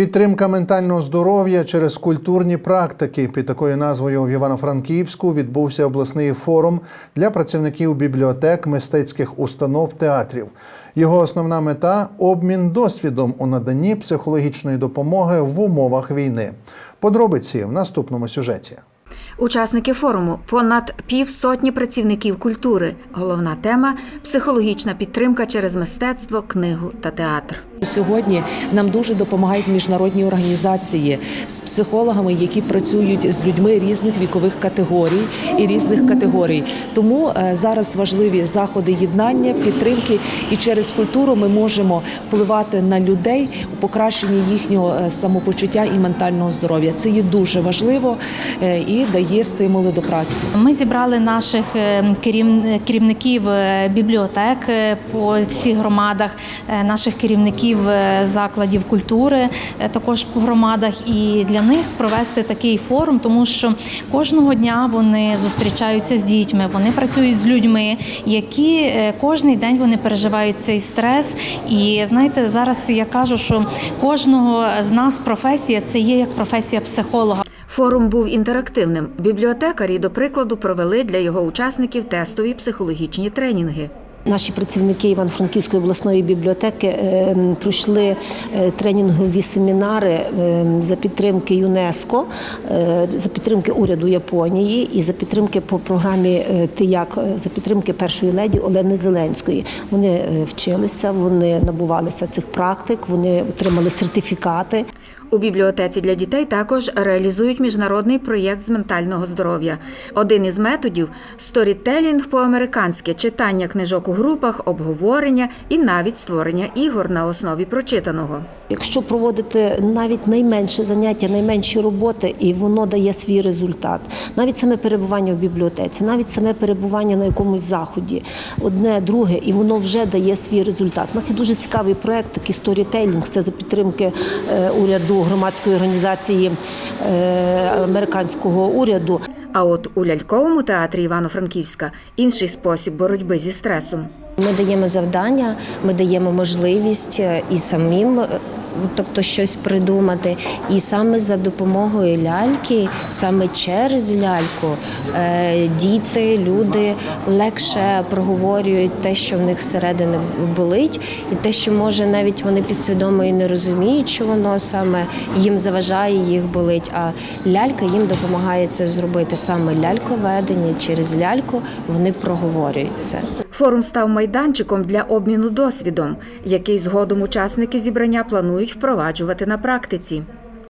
Підтримка ментального здоров'я через культурні практики під такою назвою в Івано-Франківську відбувся обласний форум для працівників бібліотек, мистецьких установ, театрів. Його основна мета обмін досвідом у наданні психологічної допомоги в умовах війни. Подробиці в наступному сюжеті. Учасники форуму понад півсотні працівників культури. Головна тема психологічна підтримка через мистецтво, книгу та театр. Сьогодні нам дуже допомагають міжнародні організації з психологами, які працюють з людьми різних вікових категорій і різних категорій. Тому е, зараз важливі заходи єднання, підтримки, і через культуру ми можемо впливати на людей у покращенні їхнього е, самопочуття і ментального здоров'я. Це є дуже важливо е, і дає стимули до праці. Ми зібрали наших керівників бібліотек по всіх громадах, наших керівників е, закладів культури, е, також по громадах, і для них провести такий форум, тому що кожного дня вони зустрічаються з дітьми, вони працюють з людьми, які е, кожний день вони переживають цей стрес. І знаєте, зараз я кажу, що кожного з нас професія це є як професія психолога. Форум був інтерактивним. Бібліотекарі, до прикладу, провели для його учасників тестові психологічні тренінги. Наші працівники Івано-Франківської обласної бібліотеки е, пройшли е, тренінгові семінари е, за підтримки ЮНЕСКО, за підтримки уряду Японії і за підтримки по програмі ТИЯК, е, за підтримки першої леді Олени Зеленської. Вони вчилися, вони набувалися цих практик, вони отримали сертифікати. У бібліотеці для дітей також реалізують міжнародний проєкт з ментального здоров'я. Один із методів сторітелінг по-американськи, читання книжок у групах, обговорення і навіть створення ігор на основі прочитаного. Якщо проводити навіть найменше заняття, найменші роботи, і воно дає свій результат, навіть саме перебування в бібліотеці, навіть саме перебування на якомусь заході, одне, друге, і воно вже дає свій результат. У нас є дуже цікавий проект, такий сторітелінг. Це за підтримки е, уряду громадської організації е, американського уряду. А от у ляльковому театрі Івано-Франківська інший спосіб боротьби зі стресом. Ми даємо завдання, ми даємо можливість е, і самим. Тобто щось придумати, і саме за допомогою ляльки, саме через ляльку, е, діти, люди легше проговорюють те, що в них всередині болить, і те, що може навіть вони підсвідомо і не розуміють, що воно саме їм заважає, їх болить. А лялька їм допомагає це зробити. Саме ляльковедення через ляльку вони проговорюють це. Форум став майданчиком для обміну досвідом, який згодом учасники зібрання планують впроваджувати на практиці.